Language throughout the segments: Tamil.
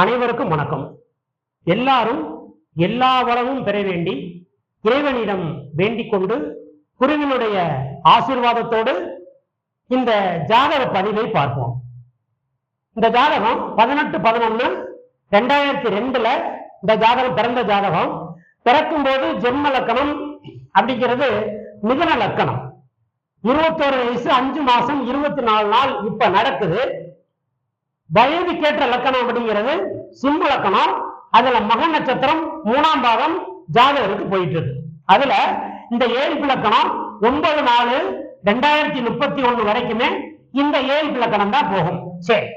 அனைவருக்கும் வணக்கம். எல்லாரும் எல்லா வளமும் பெற வேண்டி இறைவனிடம் வேண்டிக் கொண்டு குருவினுடைய ஆசீர்வாதத்தோடு இந்த ஜாதக பதிவை பார்ப்போம். இந்த ஜாதகம் பதினெட்டு பதினொன்னு ரெண்டாயிரத்தி ரெண்டுல இந்த ஜாதகம் பிறந்த ஜாதகம். பிறக்கும் போது ஜென்ம லக்கணம் அப்படிங்கிறது மிதன லக்கணம். இருபத்தோரு வயசு அஞ்சு மாசம் இருபத்தி நாலு நாள் இப்ப நடக்குது. வயதுக்கேற்ற லக்கணம் அப்படிங்கிறது சிம்ம லக்கணம். அதுல மக நட்சத்திரம் மூணாம் பாகம் ஜாதகருக்கு போயிட்டு இருக்கு அதுல இந்த ஏழு லக்கணம் ஒன்பது நாலு ரெண்டாயிரத்தி முப்பத்தி ஒண்ணு வரைக்குமே இந்த ஏழு லக்கணம் தான் போகும். சரி.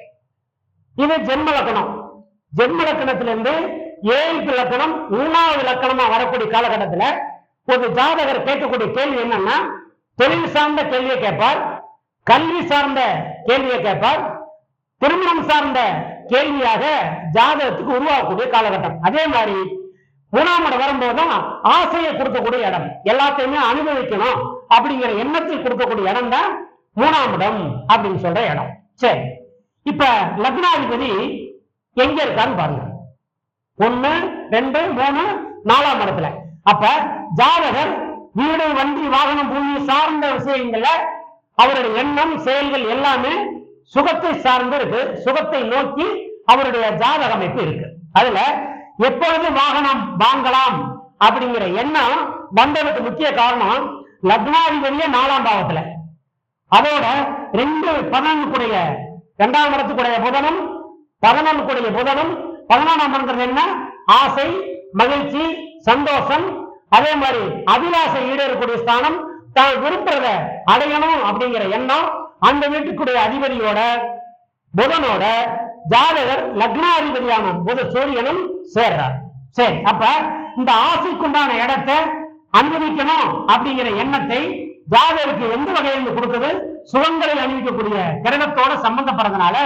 இது ஜென்ம லக்கணம். ஜென்ம லக்கணத்திலிருந்து ஏழு லக்கணம் மூணாவது லக்கணமா வரக்கூடிய காலகட்டத்துல ஒரு ஜாதகர் கேட்கக்கூடிய கேள்வி என்னன்னா தொழில் சார்ந்த கேள்வியை கேட்பார் கல்வி சார்ந்த கேள்வியை கேட்பார் திருமணம் சார்ந்த கேள்வியாக ஜாதகத்துக்கு உருவாகக்கூடிய காலகட்டம். அதே மாதிரி மூணாம் இடம் வரும்போதும் ஆசையை கொடுக்கக்கூடிய இடம். எல்லாத்தையுமே அனுபவிக்கணும் அப்படிங்கிற எண்ணத்தை கொடுக்கக்கூடிய இடம் தான் மூணாம் இடம் அப்படின்னு சொல்ற இடம். சரி. இப்ப லக்னாதிபதி எங்க இருக்கான்னு பாருங்க. ஒண்ணு ரெண்டு மூணு நாலாம் இடத்துல. அப்ப ஜாதகர் வீடு வண்டி வாகனம் பூமி சார்ந்த விஷயங்கள்ல அவருடைய எண்ணம் செயல்கள் எல்லாமே சுகத்தை சார்ந்து இருக்கு. சுகத்தை நோக்கி அவருடைய ஜாதக அமைப்பு இருக்கு. அதுல எப்பொழுது வாகனம் வாங்கலாம் அப்படிங்கிற எண்ணம் வந்ததுக்கு முக்கிய காரணம் லக்னாதிபதிய நாலாம் பாவத்துல. அதோட ரெண்டு பதினொன்னுக்குடைய இரண்டாம் இடத்துக்குடைய புதனும் பதினொன்னுக்குடைய புதனும் பதினொன்றாம் இடத்துல என்ன? ஆசை மகிழ்ச்சி சந்தோஷம். அதே மாதிரி அபிலாசை ஈடேறக்கூடிய ஸ்தானம் தான் விரும்புறத அடையணும் அப்படிங்கிற எண்ணம் அந்த வீட்டுக்குடைய அதிபதியோட புதனோட ஜாதகர் லக்னாதிபதியான புத சூரியனும் சேர்றார். சரி அப்ப இந்த ஆசைக்குண்டான இடத்தை அனுபவிக்கணும் அப்படிங்கிற எண்ணத்தை ஜாதகருக்கு எந்த வகையிலிருந்து கொடுக்குது? சுகங்களை அணிவிக்கக்கூடிய கிரணத்தோட சம்பந்தப்படுறதுனால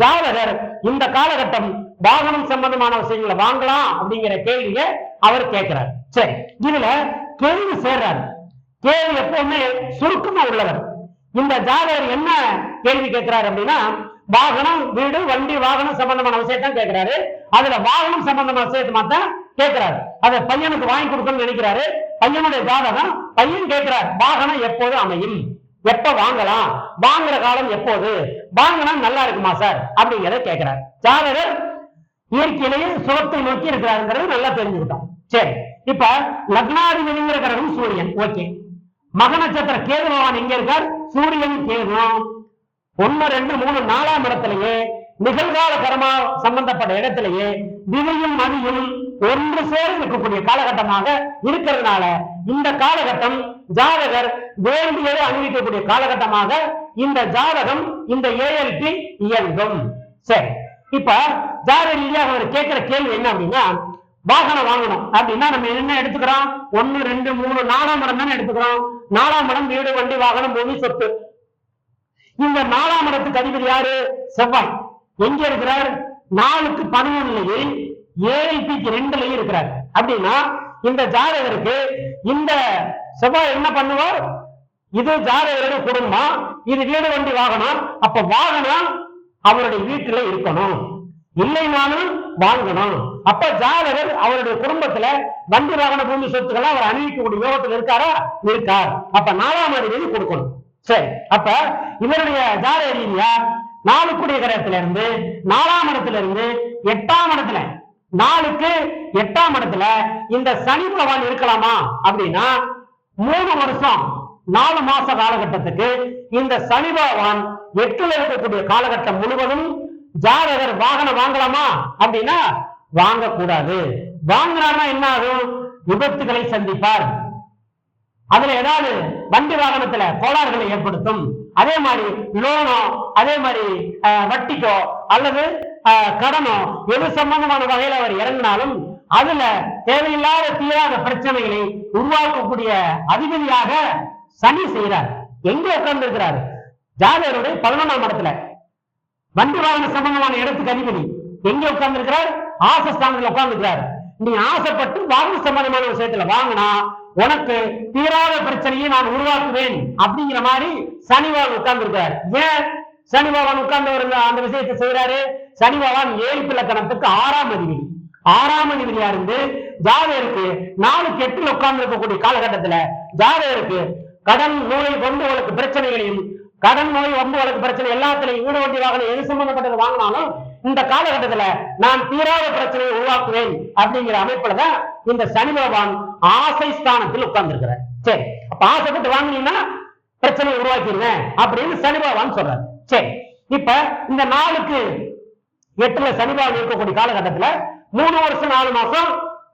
ஜாதகர் இந்த காலகட்டம் வாகனம் சம்பந்தமான விஷயங்களை வாங்கலாம் அப்படிங்கிற கேள்வியை அவர் கேட்கிறார். சரி இதுல கேள்வி சேர்றாரு. கேள்வி எப்பவுமே சுருக்கமா உள்ளவர். இந்த ஜாதகர் என்ன கேள்வி கேட்கிறாரு அப்படின்னா வாகனம் வீடு வண்டி வாகனம் சம்பந்தமான விஷயத்தான் கேட்கிறாரு. அதுல வாகனம் சம்பந்தமான விஷயத்தை மட்டும் கேட்கிறாரு. அதை பையனுக்கு வாங்கி கொடுக்கணும்னு நினைக்கிறாரு. பையனுடைய ஜாதகம் பையன் கேட்கிறார் வாகனம் எப்போது அமையும்? எப்ப வாங்கலாம்? வாங்குற காலம் எப்போது? வாங்கினா நல்லா இருக்குமா சார்? அப்படிங்கிறத கேட்கிறார். ஜாதகர் இயற்கையிலேயே சுகத்தை நோக்கி இருக்கிறாருங்கிறது நல்லா தெரிஞ்சுக்கிட்டோம். சரி இப்ப லக்னாதிபதிங்கிற கிரகம் சூரியன். ஓகே. மக நட்சத்திர கேது பகவான் எங்க இருக்கார்? சூரியன் கேது. ஒன்னு ரெண்டு மூணு நாலாம் இடத்திலேயே நிகழ்கால கர்மா சம்பந்தப்பட்ட இடத்திலேயே திவையும் மதியும் ஒன்று சேர்ந்து இருக்கக்கூடிய காலகட்டமாக இருக்கிறதுனால இந்த காலகட்டம் ஜாதகர் வேண்டியதை அணிவிக்கக்கூடிய காலகட்டமாக இந்த ஜாதகம் இந்த ஏஎல்பி இயங்கும். சரி. இப்ப ஜாதக ரீதியாக அவர் கேட்கிற கேள்வி என்ன அப்படின்னா வாகனம் வாங்கணும். அப்படின்னா நம்ம என்ன எடுத்துக்கிறோம்? ஒன்னு ரெண்டு மூணு நாலாம் இடம் தானே எடுத்துக்கிறோம்? நாலாம் இடம் வீடு வண்டி வாகனம் பூமி சொத்து. இந்த நாலாம் இடத்துக்கு அதிபதி யாரு? செவ்வாய். எங்க இருக்கிறார்? நாலுக்கு பதினொன்னுலயே ஏஐபிக்கு ரெண்டுலயும் இருக்கிறார். அப்படின்னா இந்த ஜாதகருக்கு இந்த செவ்வாய் என்ன பண்ணுவார்? இது ஜாதகருடைய குடும்பம் இது வீடு வண்டி வாகனம். அப்ப வாகனம் அவருடைய வீட்டுல இருக்கணும். இல்லைனாலும் வாங்கணும். அப்ப ஜாதகர் அவருடைய குடும்பத்துல வண்டி வாகன பூமி சொத்துக்களை அவர் அணிவிக்கக்கூடிய யோகத்தில் இருக்காரா? இருக்கார். அப்ப நாலாம் அதிபதி கொடுக்கணும். சரி. அப்ப இவருடைய ஜாதக ரீதியா நாலுக்குடைய கிரகத்துல இருந்து நாலாம் இடத்துல இருந்து எட்டாம் இடத்துல நாலுக்கு எட்டாம் இடத்துல இந்த சனி பகவான் இருக்கலாமா? அப்படின்னா மூணு வருஷம் நாலு மாச காலகட்டத்துக்கு இந்த சனி பகவான் எட்டுல இருக்கக்கூடிய காலகட்டம் முழுவதும் ஜாதகர் வாகனம் வாங்கலாமா? அப்படின்னா வாங்கக்கூடாது. வாங்கினார்னா என்ன ஆகும்? விபத்துகளை சந்திப்பார். அதுல ஏதாவது வண்டி வாகனத்துல கோளாறுகளை ஏற்படுத்தும். அதே மாதிரி லோனோ அதே மாதிரி வட்டிக்கோ அல்லது கடனோ எது சம்பந்தமான வகையில அவர் இறங்கினாலும் அதுல தேவையில்லாத தீராத பிரச்சனைகளை உருவாக்கக்கூடிய அதிபதியாக சனி செய்கிறார் எங்க உட்கார்ந்து இருக்கிறார் ஜாதகருடைய பதினொன்றாம் இடத்துல. வண்டி வாகன சம்பந்தமான இடத்துக்கு அதிபதி. எங்க உட்கார்ந்து இருக்கிறார் ஆசஸ்தானத்துல உட்கார்ந்து இருக்கிறார் நீ ஆசைப்பட்டு வாகன சம்பந்தமான விஷயத்துல வாங்கினா உனக்கு தீராத பிரச்சனையை நான் உருவாக்குவேன் அப்படிங்கிற மாதிரி சனி பகவான் உட்கார்ந்து இருக்கிறார் ஏன்? சனி பகவான் உட்கார்ந்து ஒரு அந்த விஷயத்தை செய்யறாரு சனி பகவான் ஏழு இலக்கணத்துக்கு ஆறாம் அதிபதி. ஆறாம் அதிபதியா இருந்து ஜாதகருக்கு நாலுக்கு எட்டுல உட்கார்ந்து இருக்கக்கூடிய காலகட்டத்துல ஜாதகருக்கு கடன் நூலை கொண்டு உங்களுக்கு பிரச்சனைகளையும் கடன் நோய் வம்பு வழக்கு பிரச்சனை எல்லாத்துலயும் வீடு வண்டி வாகனம் எது சம்பந்தப்பட்டது வாங்கினாலும் இந்த காலகட்டத்துல நான் தீராத பிரச்சனையை உருவாக்குவேன் அப்படிங்கிற அமைப்புல தான் இந்த சனி பகவான் ஆசை ஸ்தானத்தில் உட்கார்ந்துருக்கிறார். சரி அப்ப ஆசைப்பட்டு வாங்கினீங்கன்னா பிரச்சனையை உருவாக்கிடுவேன் அப்படின்னு சனி பகவான் சொல்றாரு. சரி இப்ப இந்த நாளுக்கு எட்டுல சனி பகவான் இருக்கக்கூடிய காலகட்டத்துல மூணு வருஷம் நாலு மாசம்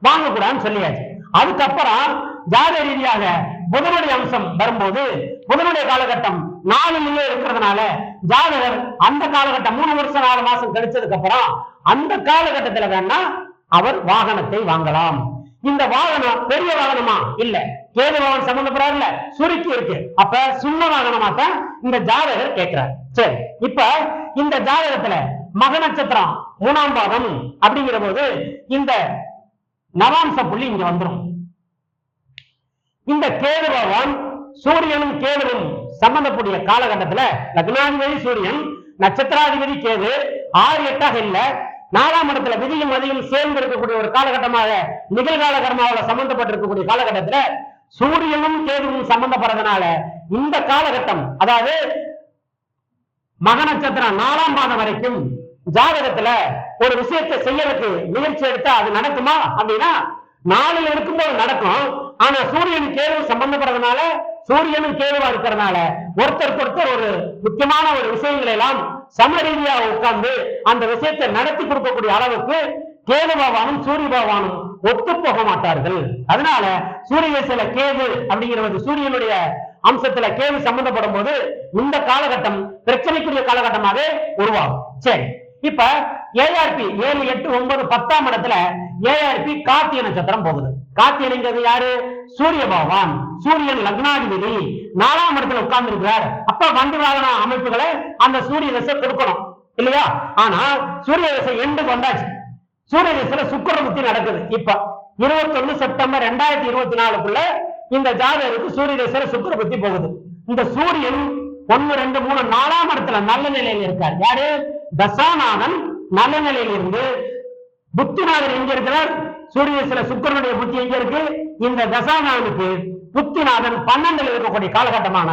வாங்கக்கூடாதுன்னு சொல்லியாச்சு. அதுக்கப்புறம் ஜாத ரீதியாக புதனுடைய அம்சம் வரும்போது புதனுடைய காலகட்டம் நாலுலயே இருக்கிறதுனால ஜாதகர் அந்த காலகட்டம் மூணு வருஷம் நாலு மாசம் கழிச்சதுக்கு அப்புறம் அந்த காலகட்டத்துல வேணா அவர் வாகனத்தை வாங்கலாம். இந்த வாகனம் பெரிய வாகனமா? இல்ல. கேது வாகனம் சம்பந்தப்படாதுல்ல சுருக்கி இருக்கு. அப்ப சின்ன வாகனமா தான் இந்த ஜாதகர் கேட்கிறார். சரி. இப்ப இந்த ஜாதகத்துல மக நட்சத்திரம் மூணாம் பாதம் அப்படிங்கிற போது இந்த நவாம்ச புள்ளி இங்க வந்துரும். இந்த கேது பகவான் சூரியனும் கேதுவும் சம்பந்தக்கூடிய காலகட்டத்துல லக்னாதிபதி சூரியன் நட்சத்திராதிபதி கேது ஆறு எட்டாக இல்ல நாலாம் இடத்துல விதியும் மதியும் சேர்ந்து இருக்கக்கூடிய ஒரு காலகட்டமாக நிகழ்கால கர்மாவில் சம்பந்தப்பட்டிருக்கக்கூடிய காலகட்டத்துல சூரியனும் கேதுவும் சம்பந்தப்படுறதுனால இந்த காலகட்டம் அதாவது மக நட்சத்திரம் நாலாம் பாதம் வரைக்கும் ஜாதகத்துல ஒரு விஷயத்தை செய்யறதுக்கு முயற்சி எடுத்தா அது நடக்குமா? அப்படின்னா நாளில் இருக்கும்போது நடக்கும். ஆனா சூரியன் கேது சம்பந்தப்படுறதுனால சூரியனும் கேதுவா இருக்கிறதுனால ஒருத்தருக்கு ஒருத்தர் ஒரு முக்கியமான ஒரு விஷயங்களை எல்லாம் சம ரீதியா உட்கார்ந்து அந்த விஷயத்தை நடத்தி கொடுக்கக்கூடிய அளவுக்கு கேது பகவானும் சூரிய பகவானும் ஒத்து போக மாட்டார்கள். அதனால சூரிய சில கேது அப்படிங்கிறது சூரியனுடைய அம்சத்துல கேது சம்பந்தப்படும் போது இந்த காலகட்டம் பிரச்சனைக்குரிய காலகட்டமாக உருவாகும். சரி இப்ப ஏஆர்பி ஏழு எட்டு ஒன்பது பத்தாம் இடத்துல ஏஆர்பி கார்த்திகை நட்சத்திரம் போகுது. கார்த்தியனுங்கிறது யாரு? சூரிய பகவான். சூரியன் லக்னாதிபதி. நாலாம் இடத்துல உட்கார்ந்து இருக்கிறார் அப்ப வண்டி வாகன அமைப்புகளை அந்த சூரிய தசை கொடுக்கணும். இல்லையா? ஆனா சூரிய தசை எண்டு கொண்டாச்சு. சூரிய தசையில சுக்கர புத்தி நடக்குது. இப்ப இருபத்தொன்னு செப்டம்பர் ரெண்டாயிரத்தி இருபத்தி நாலுக்குள்ள இந்த ஜாதகருக்கு சூரிய தசையில சுக்கர புத்தி போகுது. இந்த சூரியன் ஒன்னு ரெண்டு மூணு நாலாம் இடத்துல நல்ல நிலையில இருக்கார். யாரு? தசாநாதன் நல்ல நிலையில இருந்து புத்திநாதன் எங்க இருக்கிறார்? சூரிய சில சுக்கரனுடைய புத்தி எங்க இருக்கு? இந்த தசாநாதனுக்கு புத்திநாதன் பன்னெண்டுல இருக்கக்கூடிய காலகட்டமான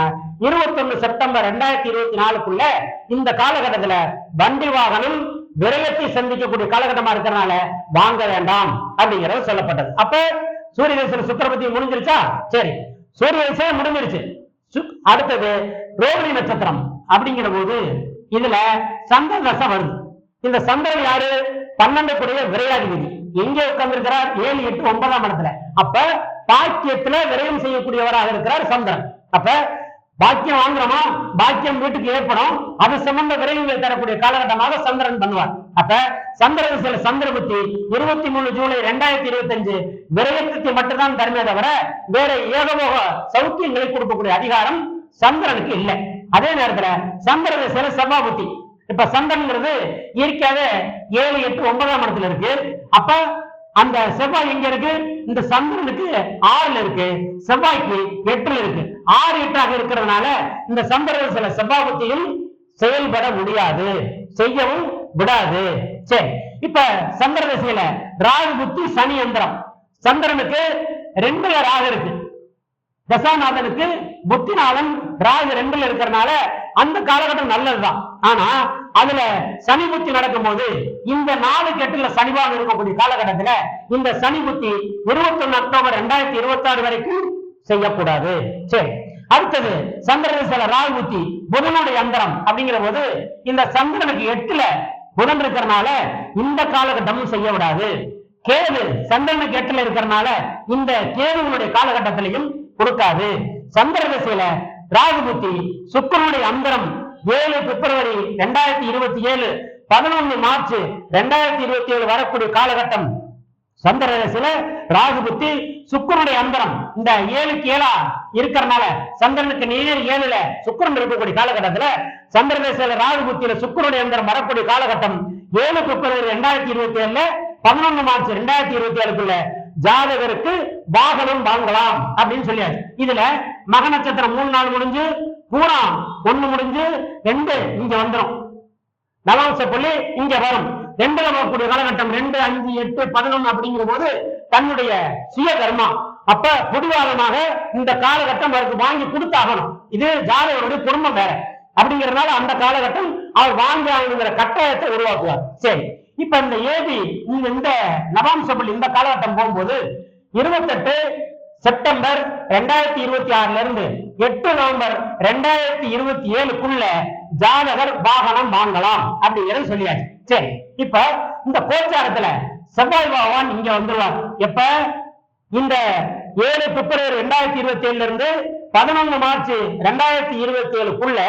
இருபத்தொன்னு செப்டம்பர் ரெண்டாயிரத்தி இருபத்தி நாலுக்குள்ள இந்த காலகட்டத்துல வண்டி வாகனம் விரயத்தை சந்திக்கக்கூடிய காலகட்டமா இருக்கிறனால வாங்க வேண்டாம் அப்படிங்கறது சொல்லப்பட்டது. அப்ப சூரிய தேசம் சுக்கரபதி முடிஞ்சிருச்சா? சரி. சூரிய தேசம் முடிஞ்சிருச்சு. அடுத்தது ரோகிணி நட்சத்திரம் அப்படிங்கிற போது இதுல சந்திர தசை வருது. இந்த சந்திரன் யாரு? பன்னெண்டு விரையாதிபதி. எங்கே உட்கார்ந்திருக்கிறார்? ஏழு எட்டு ஒன்பதாம் இடத்துல. அப்ப பாக்கியத்துல விரயம் செய்யக்கூடியவராக இருக்கிறார் சந்திரன் அப்ப பாக்கியம் வாங்குறோமா? பாக்கியம் வீட்டுக்கு ஏற்படும். அது சம்பந்த விரைவுகள் தரக்கூடிய காலகட்டமாக சந்திரன் பண்ணுவார். அப்ப சந்திரன் சில சந்திரபுத்தி இருபத்தி மூணு ஜூலை ரெண்டாயிரத்தி இருபத்தி அஞ்சு விரயத்துக்கு மட்டும்தான் தருமே தவிர வேற ஏகபோக சௌக்கியங்களை கொடுக்கக்கூடிய அதிகாரம் சந்திரனுக்கு இல்லை. அதே நேரத்துல சந்திரன் சில சபாபுத்தி இப்ப சந்திரன்ங்கிறது இயற்கையாவே ஏழு எட்டு ஒன்பதாம் இடத்துல இருக்கு. அப்ப அந்த செவ்வாய் எங்க இருக்கு? இந்த சந்திரனுக்கு ஆறுல இருக்கு. செவ்வாய்க்கு எட்டுல இருக்கு. ஆறு எட்டாக இருக்கிறதுனால இந்த சந்திரன் சில செவ்வாபத்தியில் செயல்பட முடியாது. செய்யவும் விடாது. சரி. இப்ப சந்திர திசையில ராகு புத்தி சனி எந்திரம். சந்திரனுக்கு ரெண்டுல ராகு இருக்கு. தசாநாதனுக்கு புத்திநாதன் ராகு ரெண்டுல இருக்கிறனால அந்த காலகட்டம் நல்லதுதான். ஆனா அதுல சனி புத்தி நடக்கும்போது இந்த நாலு கெட்டுல சனிபாகம் இருக்கக்கூடிய காலகட்டத்துல இந்த சனி புத்தி இருபத்தி ஒண்ணு அக்டோபர் ரெண்டாயிரத்தி இருபத்தி ஆறு வரைக்கும் செய்யக்கூடாது. சரி. அடுத்தது சந்திரதேசல ராகு புத்தி புதனுடைய அந்தரம் அப்படிங்கிற போது இந்த சந்திரனுக்கு எட்டுல புதன் இருக்கிறனால இந்த காலகட்டமும் செய்ய விடாது கேது சந்திரனுக்கு எட்டுல இருக்கிறனால இந்த கேதுகளுடைய காலகட்டத்திலையும் கொடுக்காது. சந்திர திசையில ராகுபுத்தி சுக்கரனுடைய அந்தரம் ஏழு பிப்ரவரி ரெண்டாயிரத்தி இருபத்தி ஏழு பதினொன்னு மார்ச் ரெண்டாயிரத்தி இருபத்தி ஏழு வரக்கூடிய காலகட்டம். சந்திர திசையில ராகுபுத்தி சுக்கரனுடைய அந்தரம். இந்த ஏழுக்கு ஏழா இருக்கிறனால சந்திரனுக்கு நேர் ஏழுல சுக்கரன் இருக்கக்கூடிய காலகட்டத்துல சந்திர திசையில ராகுபுத்தியில சுக்கரனுடைய அந்தரம் வரக்கூடிய காலகட்டம். ஏழு பிப்ரவரி ரெண்டாயிரத்தி இருபத்தி ஏழுல பதினொன்னு மார்ச் ரெண்டாயிரத்தி இருபத்தி ஏழுக்குள்ள ஜாதகருக்கு வாகனம் வாங்கலாம் அப்படின்னு சொல்லியாச்சு. இதுல மக நட்சத்திரம் மூணு நாள் முடிஞ்சு பூராம் ஒண்ணு முடிஞ்சு ரெண்டு இங்க வந்துரும். நவாம்ச புள்ளி இங்க வரும். ரெண்டுல வரக்கூடிய காலகட்டம் ரெண்டு அஞ்சு எட்டு பதினொன்னு அப்படிங்கிற போது தன்னுடைய சுய கர்மா. அப்ப பொதுவாதமாக இந்த காலகட்டம் அவருக்கு வாங்கி கொடுத்தாகணும். இது ஜாதகருடைய குடும்பம் வேற. அப்படிங்கறதுனால அந்த காலகட்டம் அவர் வாங்கி ஆகணுங்கிற கட்டாயத்தை உருவாக்குவார். சரி. இப்ப இந்த ஏபி இங்க இந்த நவாம்ச இந்த காலகட்டம் போகும்போது இருபத்தெட்டு செப்டம்பர் ரெண்டாயிரத்தி இருபத்தி ஆறுல இருந்து எட்டு நவம்பர் ரெண்டாயிரத்தி இருபத்தி ஏழுக்குள்ள ஜாதகர் வாகனம் வாங்கலாம் அப்படிங்கறது சொல்லியாச்சு. சரி இப்ப இந்த கோச்சாரத்துல செவ்வாய் பகவான் இங்க வந்துருவார். எப்ப? இந்த ஏழு பிப்ரவரி ரெண்டாயிரத்தி இருபத்தி ஏழுல இருந்து பதினொன்னு மார்ச் ரெண்டாயிரத்தி இருபத்தி ஏழுக்குள்ள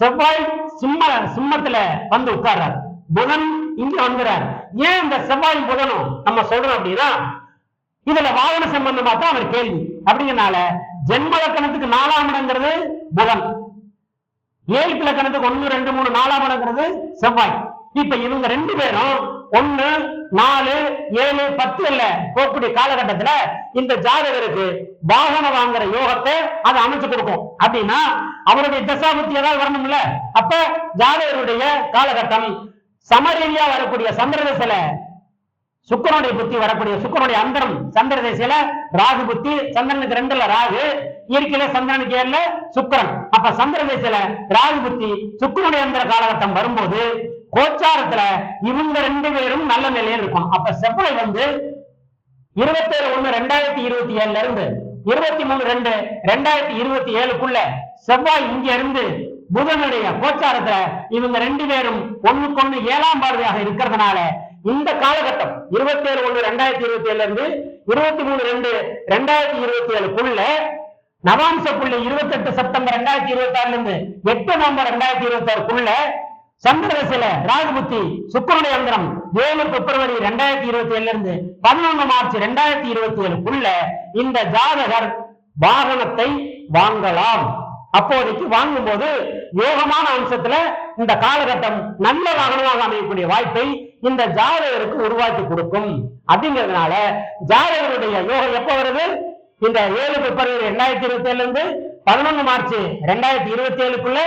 செவ்வாய் சிம்ம சிம்மத்துல வந்து உட்கார்றாரு. புதன் இங்க வந்துறார். ஏன் இந்த செவ்வாய் புதனும் நம்ம சொல்றோம் அப்படின்னா இதுல வாகன சம்பந்தமா தான் அவர் கேள்வி. அப்படிங்கறனால ஜென்ம லக்கணத்துக்கு நாலாம் இடங்கிறது புதன். ஏழு இலக்கணத்துக்கு ஒண்ணு ரெண்டு மூணு நாலாம் இடங்கிறது செவ்வாய். இப்ப இவங்க ரெண்டு பேரும் ஒன்னு நாலு ஏழு பத்து இல்ல போகக்கூடிய காலகட்டத்துல இந்த ஜாதகருக்கு வாகனம் வாங்குற யோகத்தை அதை அமைச்சு கொடுக்கும். அப்படின்னா அவருடைய தசாபுத்தி ஏதாவது வரணும்ல? அப்ப ஜாதகருடைய காலகட்டம் சமரீதியா வரக்கூடிய சந்திரதசையில சுக்கரனுடைய புத்தி வரக்கூடிய சுக்கரனுடைய அந்தரம் சந்திர திசையில ராகு புத்தி சந்திரனுக்கு ரெண்டுல ராகு இயற்கையில சந்திரனுக்கு ஏழுல சுக்கரன். அப்ப சந்திர திசையில ராகு புத்தி சுக்கரனுடைய அந்தர காலகட்டம் வரும்போது கோச்சாரத்துல இவங்க ரெண்டு பேரும் நல்ல நிலையில இருக்கும் அப்ப செவ்வாய் வந்து இருபத்தேழு ஒண்ணு ரெண்டாயிரத்தி இருபத்தி ஏழுல இருந்து இருபத்தி மூணு ரெண்டு ரெண்டாயிரத்தி இருபத்தி ஏழுக்குள்ள செவ்வாய் இங்க இருந்து புதனுடைய கோச்சாரத்துல இவங்க ரெண்டு பேரும் ஒண்ணுக்கொண்ணு ஏழாம் பார்வையாக இருக்கிறதுனால இந்த காலகட்டம் இருபத்தி ஏழு ஒண்ணு ரெண்டாயிரத்தி இருபத்தி ஏழுல இருந்து இருபத்தி மூணு ரெண்டு ரெண்டாயிரத்தி இருபத்தி ஏழுக்குள்ள நவாம்ச புள்ளி இருபத்தெட்டு செப்டம்பர் ரெண்டாயிரத்தி இருபத்தி ஆறுல இருந்து எட்டு நவம்பர் ரெண்டாயிரத்தி இருபத்தி ஆறுக்குள்ள சந்திரதசையில ராஜபுத்தி சுக்கரனுடைய அந்தரம் ஏழு பிப்ரவரி ரெண்டாயிரத்தி இருபத்தி ஏழுல இருந்து பதினொன்று மார்ச் ரெண்டாயிரத்தி இருபத்தி ஏழுக்குள்ள இந்த ஜாதகர் வாகனத்தை வாங்கலாம். அப்போதைக்கு வாங்கும்போது யோகமான அம்சத்துல இந்த காலகட்டம் நல்ல வாகனமாக அமையக்கூடிய வாய்ப்பை இந்த ஜாதகருக்கு உருவாக்கி கொடுக்கும். அப்படிங்கிறதுனால ஜாதகருடைய யோகம் எப்ப வருது? இந்த ஏழு பிப்ரவரி ரெண்டாயிரத்தி இருபத்தி ஏழுல இருந்து பதினொன்று மார்ச் ரெண்டாயிரத்தி இருபத்தி ஏழுக்குள்ள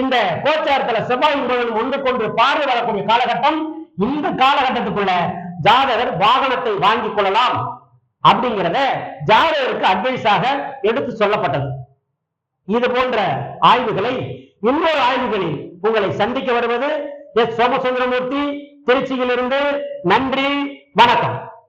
இந்த கோச்சாரத்துல செவ்வாய் புதன் ஒன்று கொண்டு பார்வை வரக்கூடிய காலகட்டம் இந்த காலகட்டத்துக்குள்ள ஜாதகர் வாகனத்தை வாங்கிக் கொள்ளலாம். அப்படிங்கிறத ஜாதகருக்கு அட்வைஸாக எடுத்து சொல்லப்பட்டது. இது போன்ற ஆய்வுகளை இன்னொரு ஆய்வுகளில் உங்களை சந்திக்க வருவது எஸ் சோமசுந்தரமூர்த்தி திருச்சியிலிருந்து நன்றி வணக்கம்.